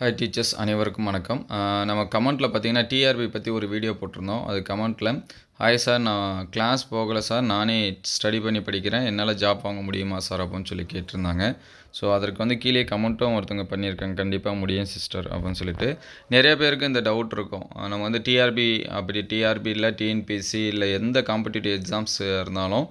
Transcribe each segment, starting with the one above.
Hi teachers அனைவருக்கும் வணக்கம். நம்ம கமெண்ட்டில் பார்த்தீங்கன்னா டிஆர்பி பற்றி ஒரு வீடியோ போட்டிருந்தோம். அது கமெண்ட்டில் ஹாய் சார் நான் கிளாஸ் போகலை சார் நானே ஸ்டடி பண்ணி படிக்கிறேன். என்னால் ஜாப் வாங்க முடியுமா சார் அப்படின்னு சொல்லி கேட்டிருந்தாங்க. ஸோ அதற்கு வந்து கீழே கமெண்ட்டும் ஒருத்தவங்க பண்ணியிருக்காங்க. கண்டிப்பாக முடியும் சிஸ்டர் அப்படின்னு சொல்லிட்டு. நிறைய பேருக்கு இந்த டவுட் இருக்கும். நம்ம வந்து டிஆர்பி அப்படி டிஆர்பி இல்லை டிஎன்பிசி இல்லை எந்த காம்படிட்டிவ் எக்ஸாம்ஸ் இருந்தாலும்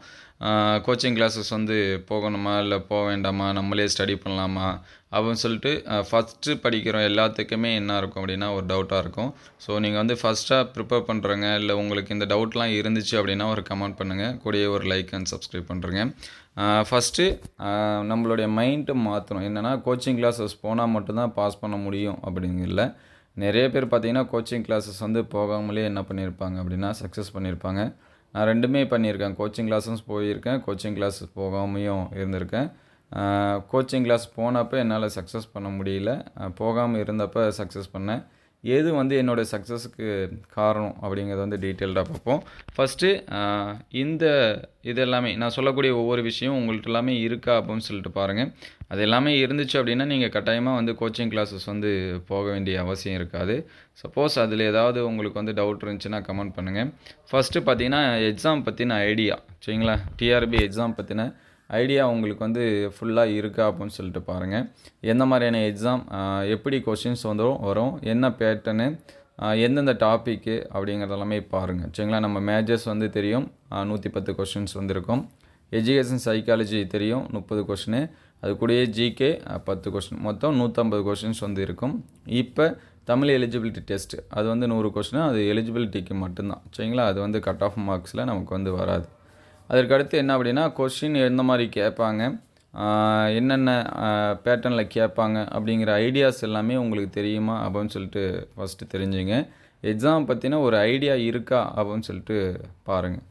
கோச்சிங் கிளாஸஸ் வந்து போகணுமா இல்லை போக வேண்டாமா? நம்மளே ஸ்டடி பண்ணலாமா? அப்படின்னு சொல்லிட்டு ஃபஸ்ட்டு படிக்கிறோம் எல்லாத்துக்குமே என்ன இருக்கும் அப்படின்னா ஒரு டவுட்டாக இருக்கும். ஸோ நீங்கள் வந்து ஃபஸ்ட்டாக ப்ரிப்பேர் பண்ணுறங்க இல்லை உங்களுக்கு இந்த டவுட்லாம் இருந்துச்சு அப்படின்னா ஒரு கமெண்ட் பண்ணுங்கள் கூடயே ஒரு லைக் அண்ட் சப்ஸ்கிரைப் பண்ணுறேங்க ஃபஸ்ட்டு நம்மளுடைய மைண்டு மாற்றணும் என்னென்னா கோச்சிங் கிளாஸஸ் போனால் மட்டும்தான் பாஸ் பண்ண முடியும் அப்படிங்கல நிறைய பேர் பார்த்திங்கன்னா கோச்சிங் கிளாஸஸ் வந்து போகாமலே என்ன பண்ணியிருப்பாங்க அப்படின்னா சக்ஸஸ் பண்ணியிருப்பாங்க. நான் ரெண்டுமே பண்ணியிருக்கேன். கோச்சிங் கிளாஸஸ் போயிருக்கேன். கோச்சிங் கிளாஸ் போகாமையும் இருந்திருக்கேன். கோச்சிங் கிளாஸ் போனப்போ என்னால் சக்ஸஸ் பண்ண முடியல. போகாமல் இருந்தப்போ சக்ஸஸ் பண்ணேன். எது வந்து என்னோடய சக்ஸஸுக்கு காரணம் அப்படிங்கிறத வந்து டீட்டெயில்டாக பார்ப்போம். ஃபஸ்ட்டு இந்த இது எல்லாமே நான் சொல்லக்கூடிய ஒவ்வொரு விஷயம் உங்கள்கிட்ட எல்லாமே இருக்கா அப்படின்னு சொல்லிட்டு பாருங்கள் அது எல்லாமே இருந்துச்சு அப்படின்னா நீங்கள் கட்டாயமாக வந்து கோச்சிங் கிளாஸஸ் வந்து போக வேண்டிய அவசியம் இருக்காது. சப்போஸ் அதில் ஏதாவது உங்களுக்கு வந்து டவுட் இருந்துச்சுன்னா கமெண்ட் பண்ணுங்கள் ஃபஸ்ட்டு பார்த்தீங்கன்னா எக்ஸாம் பற்றின ஐடியா சரிங்களா? டிஆர்பி எக்ஸாம் பற்றின ஐடியா உங்களுக்கு வந்து ஃபுல்லாக இருக்கா அப்படின்னு சொல்லிட்டு பாருங்கள் எந்த மாதிரியான எக்ஸாம் எப்படி கொஷின்ஸ் வந்துடும் வரும் என்ன பேட்டர்னு எந்தெந்த டாப்பிக்கு அப்படிங்கிறதெல்லாமே பாருங்கள் சரிங்களா? நம்ம மேஜர்ஸ் வந்து தெரியும். நூற்றி பத்து கொஷின்ஸ் வந்திருக்கும். எஜுகேஷன் சைக்காலஜி தெரியும். முப்பது கொஷினு அது கூடயே ஜிகே பத்து கொஷின் மொத்தம் நூற்றம்பது கொஷின்ஸ் வந்து இருக்கும். இப்போ தமிழ் எலிஜிபிலிட்டி டெஸ்ட் அது வந்து நூறு கொஷின் அது எலிஜிபிலிட்டிக்கு மட்டும்தான். சரிங்களா? அது வந்து கட் ஆஃப் மார்க்ஸில் நமக்கு வந்து வராது. அதற்கு அடுத்து என்ன அப்படின்னா கொஷின் எந்த மாதிரி கேட்பாங்க என்னென்ன பேட்டர்னில் கேட்பாங்க அப்படிங்கிற ஐடியாஸ் எல்லாமே உங்களுக்கு தெரியுமா அப்படின்னு சொல்லிட்டு ஃபஸ்ட்டு தெரிஞ்சுங்க. எக்ஸாம் பற்றின ஒரு ஐடியா இருக்கா அப்படின்னு சொல்லிட்டு பாருங்கள்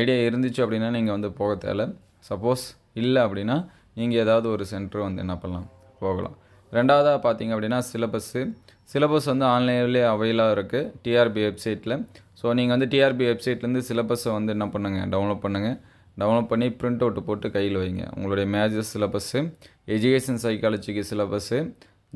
ஐடியா இருந்துச்சு அப்படின்னா நீங்கள் வந்து போக தேவை சப்போஸ் இல்லை அப்படின்னா நீங்கள் ஏதாவது ஒரு சென்டர் வந்து என்ன பண்ணலாம்? போகலாம். ரெண்டாவதாக பார்த்தீங்க அப்படின்னா சிலபஸ்ஸு சிலபஸ் வந்து ஆன்லைன்லேயே அவைலாக இருக்குது டிஆர்பி வெப்சைட்டில் ஸோ நீங்கள் வந்து டிஆர்பி வெப்சைட்லேருந்து சிலபஸை வந்து என்ன பண்ணுங்கள் டவுன்லோட் பண்ணுங்கள் டவுன்லோட் பண்ணி ப்ரிண்ட் அவுட் போட்டு கையில் வைங்க. உங்களுடைய மேஜர் சிலபஸ்ஸு எஜுகேஷன் சைக்காலஜிக்கு சிலபஸ்ஸு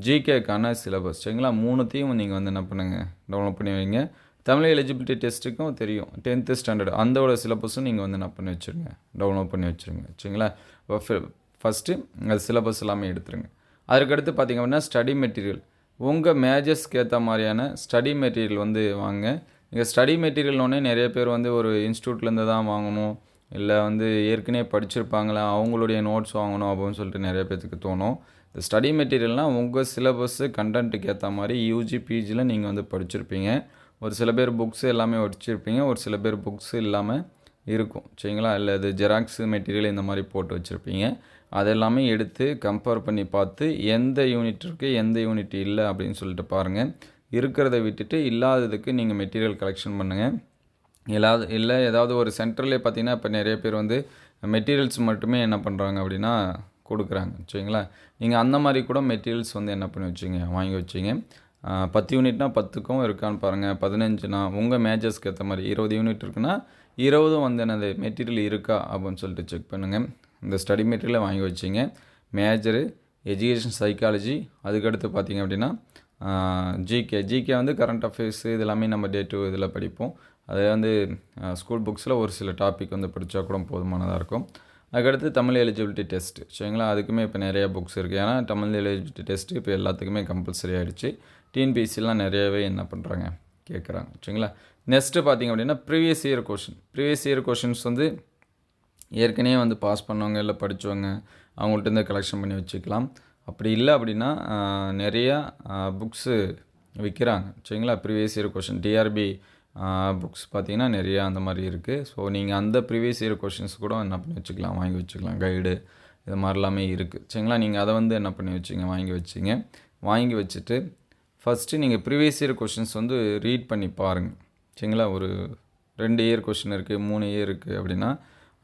ஜிகேக்கான சிலபஸ் சரிங்களா? மூணுத்தையும் நீங்கள் வந்து என்ன பண்ணுங்கள் டவுன்லோட் பண்ணி வைங்க. தமிழ் எலிஜிபிலிட்டி டெஸ்ட்டுக்கும் தெரியும். டென்த்து ஸ்டாண்டர்ட் அந்தோட சிலபஸும் நீங்கள் வந்து என்ன பண்ணி வச்சுருங்க டவுன்லோட் பண்ணி வச்சுருங்க. சரிங்களா? ஃபஸ்ட்டு அது சிலபஸ் எல்லாமே எடுத்துருங்க. அதுக்கடுத்து பார்த்திங்க அப்படின்னா ஸ்டடி மெட்டீரியல் உங்கள் மேஜர்ஸ்க்கு ஏற்ற மாதிரியான ஸ்டடி மெட்டீரியல் வந்து வாங்க. இங்கே ஸ்டடி மெட்டீரியல்னோடனே நிறைய பேர் வந்து ஒரு இன்ஸ்டியூட்லேருந்து தான் வாங்கணும். இல்லை வந்து ஏற்கனவே படிச்சிருப்பாங்களா அவங்களுடைய நோட்ஸ் வாங்கணும் அப்படின்னு சொல்லிட்டு நிறைய பேர்த்துக்கு தோணும். இந்த ஸ்டடி மெட்டீரியல்னால் உங்கள் சிலபஸ்ஸு கண்டென்ட்டுக்கு ஏற்ற மாதிரி யூஜி பிஜியில் நீங்கள் வந்து படிச்சிருப்பீங்க. ஒரு சில பேர் புக்ஸ் எல்லாமே வச்சுருப்பீங்க. ஒரு சில பேர் புக்ஸ் இல்லாமல் இருக்கும். சரிங்களா? இல்லை இது ஜெராக்ஸு மெட்டீரியல் இந்த மாதிரி போட்டு வச்சுருப்பீங்க. அதெல்லாமே எடுத்து கம்பேர் பண்ணி பார்த்து எந்த யூனிட் இருக்குது எந்த யூனிட் இல்லை அப்படின்னு சொல்லிட்டு பாருங்கள் இருக்கிறத விட்டுட்டு இல்லாததுக்கு நீங்கள் மெட்டீரியல் கலெக்ஷன் பண்ணுங்கள் எல்லாது இல்லை ஏதாவது ஒரு சென்டர்லேயே பார்த்தீங்கன்னா இப்போ நிறைய பேர் வந்து மெட்டீரியல்ஸ் மட்டுமே என்ன பண்ணுறாங்க அப்படின்னா கொடுக்குறாங்க. சரிங்களா? நீங்கள் அந்த மாதிரி கூட மெட்டீரியல்ஸ் வந்து என்ன பண்ணி வச்சிங்க? வாங்கி வச்சிங்க. பத்து யூனிட்னால் பத்துக்கும் இருக்கான்னு பாருங்கள் பதினஞ்சுனா உங்கள் மேஜர்ஸ்க்கு ஏற்ற மாதிரி இருபது யூனிட் இருக்குன்னா இருபதும் வந்து என்னது மெட்டீரியல் இருக்கா அப்படின்னு சொல்லிட்டு செக் பண்ணுங்கள் இந்த ஸ்டடி மெட்டீரியலை வாங்கி வச்சிங்க. மேஜரு எஜுகேஷன் சைக்காலஜி அதுக்கடுத்து பார்த்திங்க அப்படின்னா ஜிகே ஜிகே வந்து கரண்ட் அஃபேர்ஸ் இது எல்லாமே நம்ம டே டு இதில் படிப்போம். அதே வந்து ஸ்கூல் புக்ஸில் ஒரு சில டாபிக் வந்து படித்தா கூட போதுமானதாக இருக்கும். அதுக்கடுத்து தமிழ் எலிஜிபிலிட்டி டெஸ்ட் சரிங்களா? அதுக்குமே இப்போ நிறைய புக்ஸ் இருக்குது ஏன்னா தமிழ் எலிஜிபிலிட்டி டெஸ்ட் இப்போ எல்லாத்துக்குமே கம்பல்சரி ஆகிடுச்சு டிஎன்பிசிலாம் நிறையவே என்ன பண்ணுறாங்க கேட்குறாங்க சரிங்களா? நெக்ஸ்ட்டு பார்த்திங்க அப்படின்னா previous year question previous year questions வந்து ஏற்கனவே வந்து பாஸ் பண்ணவங்க இல்லை படித்தவங்க அவங்கள்ட்ட கலெக்ஷன் பண்ணி வச்சுக்கலாம். அப்படி இல்லை அப்படின்னா நிறையா புக்ஸு விற்கிறாங்க சரிங்களா? Previous year question TRB books பார்த்திங்கன்னா நிறையா அந்த மாதிரி இருக்குது ஸோ நீங்கள் அந்த ப்ரீவியஸ் இயர் கொஷின்ஸ் கூட என்ன பண்ணி வச்சுக்கலாம்? வாங்கி வச்சுக்கலாம். கைடு இது மாதிரிலாமே இருக்குது சரிங்களா? நீங்கள் அதை வந்து என்ன பண்ணி வச்சுங்க? வாங்கி வச்சிங்க. வாங்கி வச்சுட்டு ஃபஸ்ட்டு நீங்கள் ப்ரீவியஸ் இயர் கொஷின்ஸ் வந்து ரீட் பண்ணி பாருங்கள் சரிங்களா? ஒரு ரெண்டு இயர் கொஷின் இருக்குது மூணு இயர் இருக்குது அப்படின்னா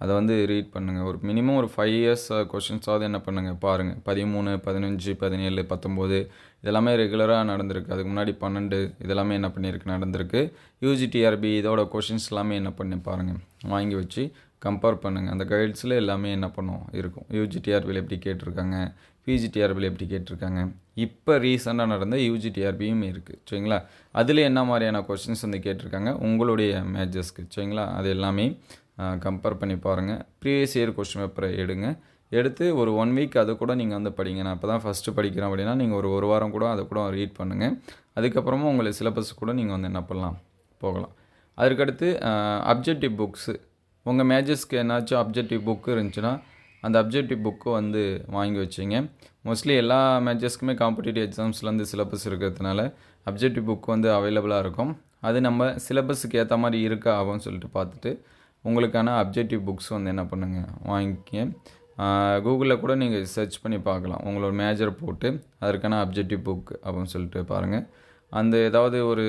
அதை வந்து ரீட் பண்ணுங்கள் ஒரு மினிமம் ஒரு ஃபைவ் இயர்ஸ் கொஷின்ஸாவது என்ன பண்ணுங்கள் பாருங்கள் பதிமூணு பதினஞ்சு பதினேழு பத்தொம்போது இதெல்லாமே ரெகுலராக நடந்திருக்கு. அதுக்கு முன்னாடி பன்னெண்டு இதெல்லாமே என்ன பண்ணியிருக்கு? நடந்திருக்கு. யூஜிடிஆர்பி இதோட கொஷின்ஸ் எல்லாமே என்ன பண்ணி பாருங்கள் வாங்கி வச்சு கம்பேர் பண்ணுங்கள் அந்த கைட்ஸில் எல்லாமே என்ன பண்ணும்? இருக்கும். யூஜிடிஆர்பியில் எப்படி கேட்டிருக்காங்க? பிஜிடிஆர்பியில் எப்படி கேட்டிருக்காங்க? இப்போ ரீசெண்டாக நடந்த யூஜிடிஆர்பியும் இருக்குது சரிங்களா? அதில் என்ன மாதிரியான கொஷின்ஸ் வந்து கேட்டிருக்காங்க? உங்களுடைய மேட்சஸ்க்கு சரிங்களா? அது எல்லாமே கம்பேர் பண்ணி பாருங்கள் ப்ரீவியஸ் இயர் கொஸ்டின் பேப்பரை எடுங்க. எடுத்து ஒரு ஒன் வீக் அது கூட நீங்கள் வந்து படிங்க. நான் இப்போ தான் ஃபஸ்ட்டு படிக்கிறேன் அப்படின்னா நீங்கள் ஒரு ஒரு வாரம் கூட அதை கூட ரீட் பண்ணுங்கள் அதுக்கப்புறமா உங்களுக்கு சிலபஸ் கூட நீங்கள் வந்து என்ன பண்ணலாம்? போகலாம். அதுக்கடுத்து அப்ஜெக்டிவ் புக்ஸு உங்கள் மேஜர்ஸ்க்கு என்னாச்சும் அப்ஜெக்டிவ் புக்கு இருந்துச்சுன்னா அந்த அப்ஜெக்டிவ் புக்கு வந்து வாங்கி வச்சிங்க. மோஸ்ட்லி எல்லா மேஜர்ஸ்க்குமே காம்படிட்டிவ் எக்ஸாம்ஸ்லேருந்து சிலபஸ் இருக்கிறதுனால அப்ஜெக்டிவ் புக் வந்து அவைலபிளாக இருக்கும். அது நம்ம சிலபஸுக்கு ஏற்ற மாதிரி இருக்கா ஆகும்னு சொல்லிட்டு பார்த்துட்டு உங்களுக்கான அப்ஜெக்டிவ் புக்ஸ் வந்து என்ன பண்ணுங்கள் வாங்கிக்க. கூகுளில் கூட நீங்கள் சர்ச் பண்ணி பார்க்கலாம். உங்களோட மேஜர் போட்டு அதற்கான அப்ஜெக்டிவ் புக் அப்படின்னு சொல்லிட்டு பாருங்கள் அந்த ஏதாவது ஒரு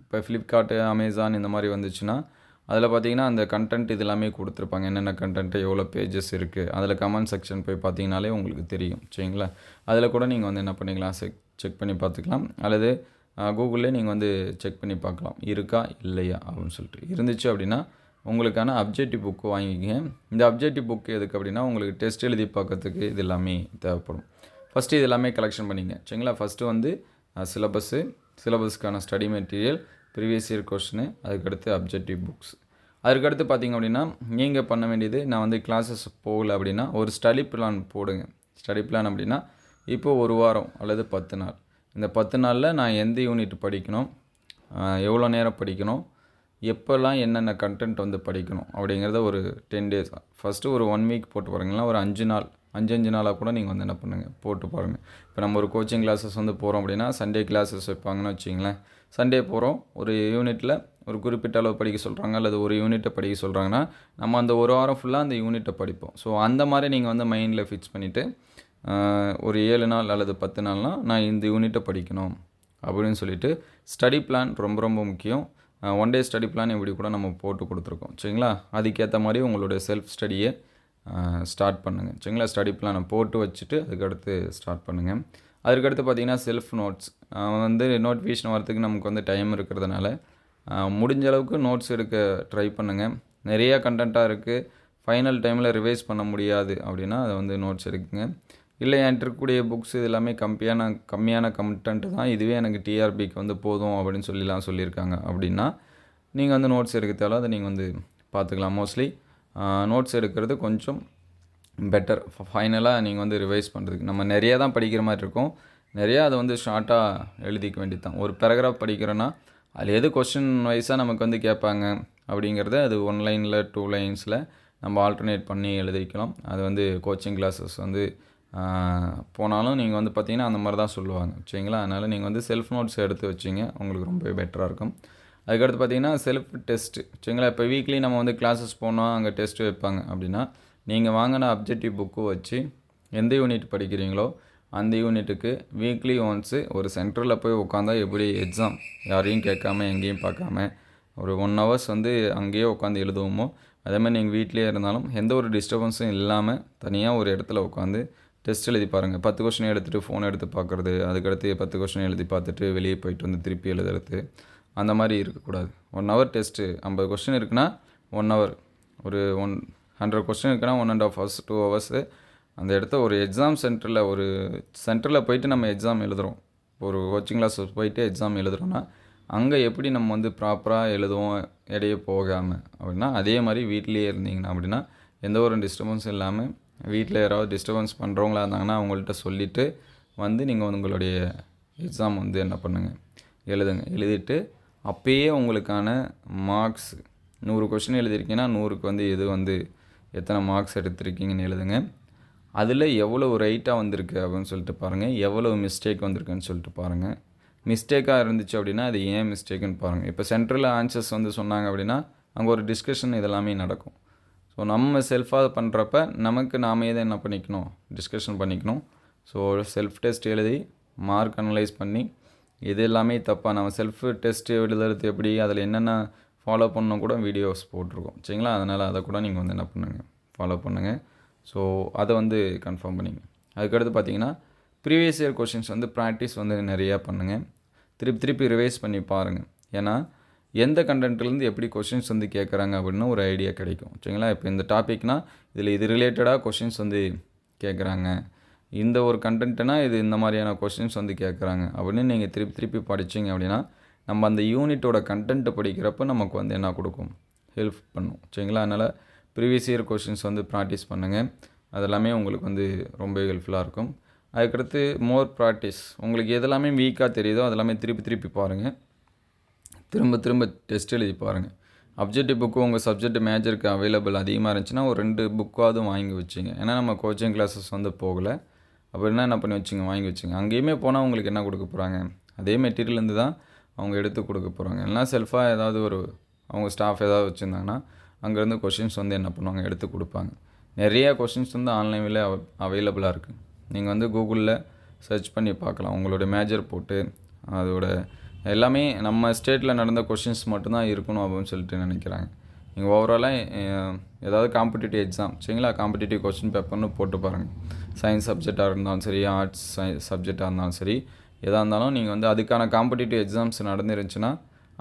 இப்போ ஃப்ளிப்கார்ட்டு அமேசான் இந்த மாதிரி வந்துச்சுன்னா அதில் பார்த்தீங்கன்னா அந்த கண்டென்ட் இது எல்லாமே கொடுத்துருப்பாங்க. என்னென்ன கண்டென்ட்டு எவ்வளோ பேஜஸ் இருக்குது அதில் கமெண்ட் செக்ஷன் போய் பார்த்தீங்கனாலே உங்களுக்கு தெரியும். சரிங்களா? அதில் கூட நீங்கள் வந்து என்ன பண்ணிக்கலாம்? செக் செக் பண்ணி பார்த்துக்கலாம். அல்லது கூகுளில் நீங்கள் வந்து செக் பண்ணி பார்க்கலாம். இருக்கா? இல்லையா? அப்படின்னு சொல்லிட்டு. இருந்துச்சு அப்படின்னா உங்களுக்கான அப்ஜெக்டிவ் புக்கு வாங்கிக்கங்க. இந்த அப்ஜெக்டிவ் புக் எதுக்கு அப்படின்னா உங்களுக்கு டெஸ்ட் எழுதி பார்க்கறதுக்கு இது எல்லாமே தேவைப்படும். ஃபஸ்ட்டு இது எல்லாமே கலெக்ஷன் பண்ணிங்க சரிங்களா? ஃபஸ்ட்டு வந்து syllabus சிலபஸ்க்கான study material previous year question அதுக்கடுத்து அப்ஜெக்டிவ் புக்ஸ் அதுக்கடுத்து பார்த்திங்க அப்படின்னா நீங்கள் பண்ண வேண்டியது நான் வந்து கிளாஸஸ் போகல அப்படின்னா ஒரு ஸ்டடி பிளான் போடுங்க. ஸ்டடி பிளான் அப்படின்னா இப்போது ஒரு வாரம் அல்லது பத்து நாள். இந்த பத்து நாளில் நான் எந்த யூனிட் படிக்கணும்? எவ்வளோ நேரம் படிக்கணும்? எப்போல்லாம் என்னென்ன கண்டென்ட் வந்து படிக்கணும் அப்படிங்கிறத ஒரு டென் டேஸ் ஃபஸ்ட்டு ஒரு ஒன் வீக் போட்டு பாருங்களா ஒரு அஞ்சு நாள் அஞ்சு அஞ்சு நாளாக கூட நீங்கள் வந்து என்ன பண்ணுங்கள் போட்டு பாருங்கள் இப்போ நம்ம ஒரு கோச்சிங் கிளாஸஸ் வந்து போகிறோம் அப்படின்னா சண்டே கிளாஸஸ் வைப்பாங்கன்னு வச்சிங்களேன் சண்டே போகிறோம் ஒரு யூனிட்டில் ஒரு குறிப்பிட்ட அளவு படிக்க சொல்கிறாங்க அல்லது ஒரு யூனிட்டை படிக்க சொல்கிறாங்கன்னா நம்ம அந்த ஒரு வாரம் ஃபுல்லாக அந்த யூனிட்டை படிப்போம். ஸோ அந்த மாதிரி நீங்கள் வந்து மைண்டில் ஃபிக்ஸ் பண்ணிவிட்டு ஒரு ஏழு நாள் அல்லது பத்து நாள்னால் நான் இந்த யூனிட்டை படிக்கணும் அப்படின்னு சொல்லிட்டு ஸ்டடி பிளான் ரொம்ப ரொம்ப முக்கியம். ஒன் டே ஸ்டடி பிளான் இப்படி கூட நம்ம போட்டு கொடுத்துருக்கோம். சரிங்களா? அதுக்கேற்ற மாதிரி உங்களுடைய செல்ஃப் ஸ்டடியை ஸ்டார்ட் பண்ணுங்கள் சரிங்களா? ஸ்டடி பிளானை போட்டு வச்சுட்டு அதுக்கடுத்து ஸ்டார்ட் பண்ணுங்கள் அதுக்கடுத்து பார்த்திங்கன்னா செல்ஃப் நோட்ஸ் வந்து நோட்டிஃபிகேஷன் வரத்துக்கு நமக்கு வந்து டைம் இருக்கிறதுனால முடிஞ்ச அளவுக்கு நோட்ஸ் எடுக்க ட்ரை பண்ணுங்கள் நிறையா கண்டென்ட்டாக இருக்குது ஃபைனல் டைமில் ரிவைஸ் பண்ண முடியாது அப்படின்னா அதை வந்து நோட்ஸ் எடுக்குங்க. இல்லை என்கிட்ட இருக்கக்கூடிய புக்ஸ் இது எல்லாமே கம்மியான கம்மியான கண்டென்ட்டு தான். இதுவே எனக்கு டிஆர்பிக்கு வந்து போதும் அப்படின்னு சொல்லிலாம் சொல்லியிருக்காங்க. அப்படின்னா நீங்கள் வந்து நோட்ஸ் எடுக்க தேவை அதை நீங்கள் வந்து பார்த்துக்கலாம். மோஸ்ட்லி நோட்ஸ் எடுக்கிறது கொஞ்சம் பெட்டர் ஃபைனலாக நீங்கள் வந்து ரிவைஸ் பண்ணுறதுக்கு நம்ம நிறையா தான் படிக்கிற மாதிரி இருக்கும். நிறையா அதை வந்து ஷார்ட்டாக எழுதிக்க வேண்டியது தான் ஒரு பேராகிராஃப் படிக்கிறோன்னா அதில் எது கொஷின் வைஸாக நமக்கு வந்து கேட்பாங்க அப்படிங்கிறத அது ஒன் லைனில் டூ லைன்ஸில் நம்ம ஆல்டர்னேட் பண்ணி எழுதிக்கலாம். அது வந்து கோச்சிங் கிளாஸஸ் வந்து போனாலும் நீங்கள் வந்து பார்த்தீங்கன்னா அந்த மாதிரி தான் சொல்லுவாங்க. சரிங்களா? அதனால் நீங்கள் வந்து செல்ஃப் நோட்ஸ் எடுத்து வச்சிங்க உங்களுக்கு ரொம்பவே பெட்டராக இருக்கும். அதுக்கடுத்து பார்த்தீங்கன்னா செல்ஃப் டெஸ்ட்டு சரிங்களா? இப்போ வீக்லி நம்ம வந்து கிளாஸஸ் போனோம் அங்கே டெஸ்ட்டு வைப்பாங்க அப்படின்னா நீங்கள் வாங்கின அப்ஜெக்டிவ் புக்கு வச்சு எந்த யூனிட் படிக்கிறீங்களோ அந்த யூனிட்டுக்கு வீக்லி ஒன்ஸு ஒரு சென்டரில் போய் உட்காந்தா எப்படி எக்ஸாம் யாரையும் கேட்காம எங்கேயும் பார்க்காம ஒரு ஒன் ஹவர்ஸ் வந்து அங்கேயே உட்காந்து எழுதுவோமோ அதே மாதிரி நீங்கள் வீட்லேயே இருந்தாலும் எந்த ஒரு டிஸ்டர்பன்ஸும் இல்லாமல் தனியாக ஒரு இடத்துல உட்காந்து டெஸ்ட் எழுதி பாருங்கள் பத்து கொஷின் எடுத்துகிட்டு ஃபோன் எடுத்து பார்க்குறது அதுக்கடுத்து பத்து கொஷின் எழுதி பார்த்துட்டு வெளியே போயிட்டு வந்து திருப்பி எழுதுறது அந்த மாதிரி இருக்கக்கூடாது. ஒன் ஹவர் டெஸ்ட்டு ஐம்பது கொஷின் இருக்குன்னா ஒன் ஹவர் ஒரு ஒன் ஹண்ட்ரட் கொஸ்டின் இருக்குன்னா one and half hours two hours அந்த இடத்த ஒரு எக்ஸாம் சென்டரில் ஒரு சென்டரில் போயிட்டு நம்ம எக்ஸாம் எழுதுகிறோம் ஒரு கோச்சிங் கிளாஸ் போயிட்டு எக்ஸாம் எழுதுகிறோன்னா அங்கே எப்படி நம்ம வந்து ப்ராப்பராக எழுதுவோம் இடையே போகாமல் அப்படின்னா அதே மாதிரி வீட்லேயே இருந்தீங்கன்னா அப்படின்னா எந்த ஒரு டிஸ்டர்பன்ஸும் இல்லாமல் வீட்டில் யாராவது டிஸ்டர்பன்ஸ் பண்ணுறவங்களா இருந்தாங்கன்னா அவங்கள்ட்ட சொல்லிவிட்டு வந்து நீங்கள் உங்களுடைய எக்ஸாம் வந்து என்ன பண்ணுங்கள் எழுதுங்க. எழுதிட்டு அப்பயே உங்களுக்கான மார்க்ஸ் நூறு கொஷின் எழுதியிருக்கீங்கன்னா நூறுக்கு வந்து எது வந்து எத்தனை மார்க்ஸ் எடுத்திருக்கீங்கன்னு எழுதுங்க. அதில் எவ்வளோ ரைட்டாக வந்திருக்கு அப்படின்னு சொல்லிட்டு பாருங்கள் எவ்வளோ மிஸ்டேக் வந்திருக்குன்னு சொல்லிட்டு பாருங்கள் மிஸ்டேக்காக இருந்துச்சு அப்படின்னா அது ஏன் மிஸ்டேக்குன்னு பாருங்கள் இப்போ சென்ட்ரல் ஆன்சர்ஸ் வந்து சொன்னாங்க அப்படின்னா அங்கே ஒரு டிஸ்கஷன் இதெல்லாமே நடக்கும். ஸோ நம்ம செல்ஃபாக பண்ணுறப்ப நமக்கு நாமே தான் என்ன பண்ணிக்கணும்? டிஸ்கஷன் பண்ணிக்கணும். ஸோ செல்ஃப் டெஸ்ட் எழுதி மார்க் அனலைஸ் பண்ணி இது எல்லாமே தப்பாக நம்ம செல்ஃப் டெஸ்ட் எழுதுறது எப்படி? அதில் என்னென்ன ஃபாலோ பண்ணணும் கூட வீடியோஸ் போட்டிருக்கோம். சரிங்களா? அதனால் அதை கூட நீங்கள் வந்து என்ன பண்ணுங்கள் ஃபாலோ பண்ணுங்கள் ஸோ அதை வந்து கன்ஃபார்ம் பண்ணிங்க. அதுக்கடுத்து பார்த்தீங்கன்னா ப்ரீவியஸ் இயர் கொஷின்ஸ் வந்து ப்ராக்டிஸ் வந்து நிறையா பண்ணுங்கள் திருப்பி திருப்பி ரிவைஸ் பண்ணி பாருங்கள் ஏன்னா எந்த கண்டென்ட்லேருந்து எப்படி கொஷின்ஸ் வந்து கேட்குறாங்க அப்படின்னு ஒரு ஐடியா கிடைக்கும். சரிங்களா? இப்போ இந்த டாபிக்னால் இதில் இது ரிலேட்டடாக கொஷின்ஸ் வந்து கேட்குறாங்க இந்த ஒரு கண்டென்ட்னா இது இந்த மாதிரியான கொஷின்ஸ் வந்து கேட்குறாங்க அப்படின்னு நீங்கள் திருப்பி திருப்பி படிச்சீங்க அப்படின்னா நம்ம அந்த யூனிட்டோட கண்டென்ட் படிக்கிறப்ப நமக்கு வந்து என்ன கொடுக்கும்? ஹெல்ப் பண்ணும். சரிங்களா? அதனால் ப்ரீவியஸ் இயர் கொஷின்ஸ் வந்து ப்ராக்டிஸ் பண்ணுங்கள் அதெல்லாமே உங்களுக்கு வந்து ரொம்ப ஹெல்ப்ஃபுல்லாக இருக்கும். அதுக்கடுத்து மோர் ப்ராக்டிஸ் உங்களுக்கு எதெல்லாமே வீக்காக தெரியுதோ அதெல்லாமே திருப்பி திருப்பி பாருங்கள் திரும்ப திரும்ப டெஸ்ட் எழுதி பாருங்கள் அப்ஜெக்டிவ் புக்கு உங்கள் சப்ஜெக்ட் மேஜருக்கு அவைலபிள் அதிகமாக இருந்துச்சுன்னா ஒரு ரெண்டு புக்காவது வாங்கி வச்சுங்க. ஏன்னா நம்ம கோச்சிங் கிளாஸஸ் வந்து போகலை. அப்படின்னா என்ன பண்ணி வச்சுங்க? வாங்கி வச்சுங்க. அங்கேயுமே போனால் உங்களுக்கு என்ன கொடுக்க போகிறாங்க அதே மெட்டீரியல்லேருந்து தான் அவங்க எடுத்து கொடுக்க போகிறாங்க இல்லைனா செல்ஃபாக ஏதாவது ஒரு அவங்க ஸ்டாஃப் ஏதாவது வச்சுருந்தாங்கன்னா அங்கேருந்து கொஷின்ஸ் வந்து என்ன பண்ணுவாங்க? எடுத்து கொடுப்பாங்க. நிறைய கொஷின்ஸ் வந்து ஆன்லைனில் அவைலபிளாக இருக்குது நீங்கள் வந்து கூகுளில் சர்ச் பண்ணி பார்க்கலாம். உங்களுடைய மேஜர் போட்டு அதோட எல்லாமே நம்ம ஸ்டேட்டில் நடந்த கொஷின்ஸ் மட்டும்தான் இருக்கணும் அப்படின்னு சொல்லிட்டு நினைக்கிறாங்க. நீங்கள் ஓவராலாக ஏதாவது காம்படிட்டிவ் எக்ஸாம் சரிங்களா? காம்படிட்டிவ் கொஷின் பேப்பர்னு போட்டு பாருங்கள் சயின்ஸ் சப்ஜெக்டாக இருந்தாலும் சரி ஆர்ட்ஸ் சயின்ஸ் சப்ஜெக்டாக இருந்தாலும் சரி எதாக இருந்தாலும் நீங்கள் வந்து அதுக்கான காம்படிட்டிவ் எக்ஸாம்ஸ் நடந்துருந்துச்சுன்னா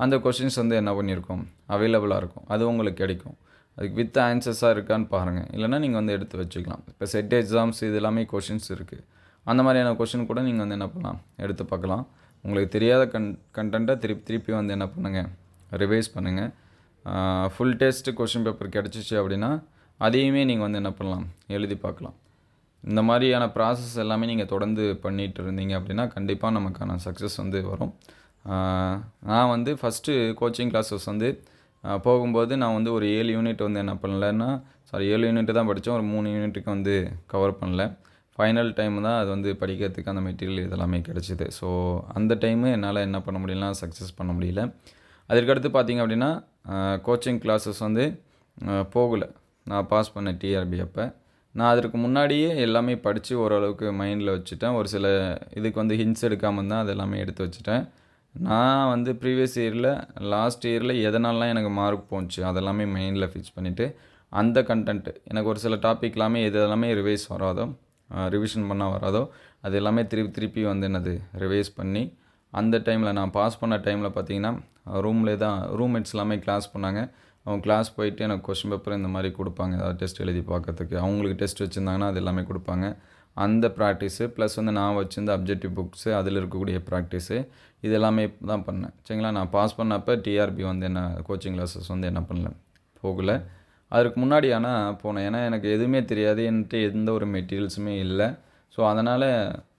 அந்த கொஷின்ஸ் வந்து என்ன பண்ணியிருக்கோம் அவைலபிளாக இருக்கும். அது உங்களுக்கு கிடைக்கும். அதுக்கு வித் ஆன்சர்ஸாக இருக்கான்னு பாருங்கள் இல்லைனா நீங்கள் வந்து எடுத்து வச்சுக்கலாம். இப்போ செட் எக்ஸாம்ஸ் இது எல்லாமே கொஷின்ஸ் இருக்குது அந்த மாதிரியான கொஷின் கூட நீங்கள் வந்து என்ன பண்ணலாம்? எடுத்து பார்க்கலாம். உங்களுக்கு தெரியாத கன் கண்டென்ட்டை திருப்பி திருப்பி வந்து என்ன பண்ணுங்கள் ரிவைஸ் பண்ணுங்கள் ஃபுல் டெஸ்ட் கொஷின் பேப்பர் கிடச்சிச்சு அப்படின்னா அதையுமே நீங்கள் வந்து என்ன பண்ணலாம்? எழுதி பார்க்கலாம். இந்த மாதிரியான ப்ராசஸ் எல்லாமே நீங்கள் தொடர்ந்து பண்ணிகிட்டு இருந்தீங்க அப்படின்னா கண்டிப்பாக நமக்கான சக்ஸஸ் வந்து வரும். நான் வந்து ஃபஸ்ட்டு கோச்சிங் கிளாஸஸ் வந்து போகும்போது நான் வந்து ஒரு ஏழு யூனிட் வந்து என்ன பண்ணலன்னா சாரி ஏழு யூனிட்டு தான் படித்தோம் ஒரு மூணு யூனிட்டுக்கு வந்து கவர் பண்ணல. ஃபைனல் டைம் தான் அது வந்து படிக்கிறதுக்கு அந்த மெட்டீரியல் இதெல்லாமே கிடச்சிது. ஸோ அந்த டைமு என்னால் என்ன பண்ண முடியலனா சக்ஸஸ் பண்ண முடியல. அதற்கடுத்து பார்த்திங்க அப்படின்னா கோச்சிங் கிளாஸஸ் வந்து போகலை. நான் பாஸ் பண்ண டிஆர்பி அப்போ. நான் அதற்கு முன்னாடியே எல்லாமே படித்து ஓரளவுக்கு மைண்டில் வச்சுட்டேன். ஒரு சில இதுக்கு வந்து ஹின்ஸ் எடுக்காமல் தான் அது எல்லாமே எடுத்து வச்சுட்டேன். நான் வந்து ப்ரீவியஸ் இயரில் லாஸ்ட் இயரில் எதனாலலாம் எனக்கு மார்க் போச்சு அதெல்லாமே மைண்டில் ஃபிக்ஸ் பண்ணிவிட்டு அந்த கண்டென்ட் எனக்கு ஒரு சில டாபிக் எல்லாமே எது எல்லாமே ரிவைஸ் வராதோ ரிவிஷன் பண்ணால் வராதோ அது எல்லாமே திருப்பி திருப்பி வந்து என்னது ரிவைஸ் பண்ணி அந்த டைமில் நான் பாஸ் பண்ண டைமில் பார்த்தீங்கன்னா ரூம்லேயே தான் ரூம்மேட்ஸ் எல்லாமே கிளாஸ் பண்ணாங்க. அவங்க கிளாஸ் போயிட்டு எனக்கு கொஷின் பேப்பர் இந்த மாதிரி கொடுப்பாங்க. ஏதாவது டெஸ்ட் எழுதி பார்க்கறதுக்கு. அவங்களுக்கு டெஸ்ட் வச்சுருந்தாங்கன்னா அது எல்லாமே கொடுப்பாங்க. அந்த ப்ராக்டிஸு ப்ளஸ் வந்து நான் வச்சுருந்த அப்ஜெக்டிவ் புக்ஸு அதில் இருக்கக்கூடிய ப்ராக்டிஸு இது எல்லாமே தான் பண்ணேன். சரிங்களா? நான் பாஸ் பண்ணப்போ டிஆர்பி வந்து என்ன கோச்சிங் கிளாஸஸ் வந்து என்ன பண்ணல. போகலை. அதுக்கு முன்னாடி ஆனால் போனேன். ஏன்னா எனக்கு எதுவுமே தெரியாது. என்கிட்ட எந்த ஒரு மெட்டீரியல்ஸுமே இல்லை. ஸோ அதனால்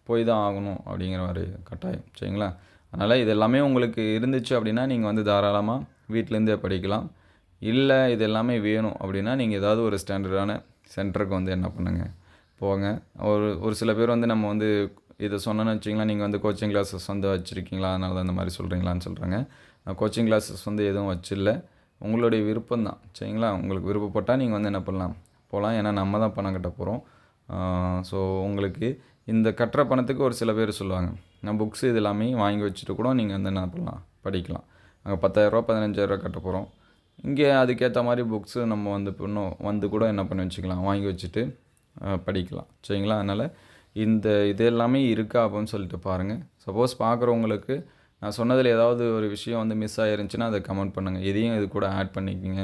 போய் தான் ஆகணும் அப்படிங்கிற மாதிரி கட்டாயம். சரிங்களா? அதனால் இது எல்லாமே உங்களுக்கு இருந்துச்சு அப்படின்னா நீங்கள் வந்து தாராளமாக வீட்டிலேருந்தே படிக்கலாம். இல்லை இது எல்லாமே வேணும் அப்படின்னா நீங்கள் ஏதாவது ஒரு ஸ்டாண்டர்டான சென்டருக்கு வந்து என்ன பண்ணுங்கள் போங்க. ஒரு ஒரு சில பேர் வந்து நம்ம வந்து இதை சொன்னோன்னு வச்சிங்களா நீங்கள் வந்து கோச்சிங் கிளாஸஸ் வந்து வச்சுருக்கீங்களா? அதனால தான் இந்த மாதிரி சொல்கிறீங்களான்னு சொல்கிறாங்க கோச்சிங் கிளாஸஸ் வந்து எதுவும் வச்சில்லை. உங்களுடைய விருப்பம் தான் சரிங்களா? உங்களுக்கு விருப்பப்பட்டால் நீங்கள் வந்து என்ன பண்ணலாம்? போகலாம் ஏன்னா நம்ம தான் பணம் கட்ட போகிறோம் ஸோ உங்களுக்கு இந்த கட்டுற பணத்துக்கு ஒரு சில பேர் சொல்லுவாங்க. நான் புக்ஸ் இது எல்லாமே வாங்கி வச்சுட்டு கூட நீங்கள் வந்து என்ன பண்ணலாம்? படிக்கலாம். அங்கே பத்தாயிரரூபா பதினஞ்சாயிரரூபா கட்ட போகிறோம் இங்கே அதுக்கேற்ற மாதிரி புக்ஸு நம்ம வந்து இன்னும் வந்து கூட என்ன பண்ணி வச்சுக்கலாம்? வாங்கி வச்சுட்டு படிக்கலாம். சரிங்களா? அதனால் இந்த இது எல்லாமே இருக்கா? அப்படின்னு சொல்லிட்டு பாருங்கள் சப்போஸ் பார்க்குறவங்களுக்கு நான் சொன்னதில் ஏதாவது ஒரு விஷயம் வந்து மிஸ் ஆகிருந்துச்சின்னா அதை கமெண்ட் பண்ணுங்கள் இதையும் இது கூட ஆட் பண்ணிக்கிங்க.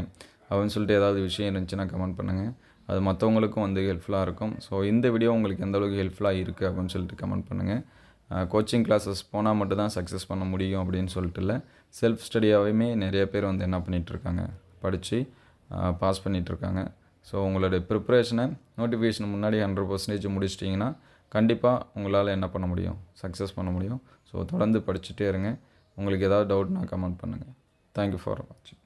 அப்படின்னு சொல்லிட்டு ஏதாவது விஷயம் இருந்துச்சுன்னா கமெண்ட் பண்ணுங்கள் அது மற்றவங்களுக்கும் வந்து ஹெல்ப்ஃபுல்லாக இருக்கும். ஸோ இந்த வீடியோ உங்களுக்கு எந்தளவுக்கு ஹெல்ப்ஃபுல்லாக இருக்குது அப்படின்னு சொல்லிட்டு கமெண்ட் பண்ணுங்கள் கோச்சிங் கிளாஸஸ் போனால் மட்டும்தான் சக்ஸஸ் பண்ண முடியும் அப்படின்னு சொல்லிட்டு இல்லை. செல்ஃப் ஸ்டடியாகவுமே நிறைய பேர் வந்து என்ன பண்ணிகிட்ருக்காங்க படித்து பாஸ் பண்ணிகிட்ருக்காங்க ஸோ உங்களுடைய ப்ரிப்ரேஷனை நோட்டிஃபிகேஷன் முன்னாடி ஹண்ட்ரட் பர்சன்டேஜ் முடிச்சிட்டிங்கன்னா கண்டிப்பாக உங்களால் என்ன பண்ண முடியும்? சக்ஸஸ் பண்ண முடியும். ஸோ தொடர்ந்து படிச்சுட்டே இருங்க. உங்களுக்கு ஏதாவது டவுட்னா கமெண்ட் பண்ணுங்கள் தேங்க்யூ ஃபார் வாட்சிங்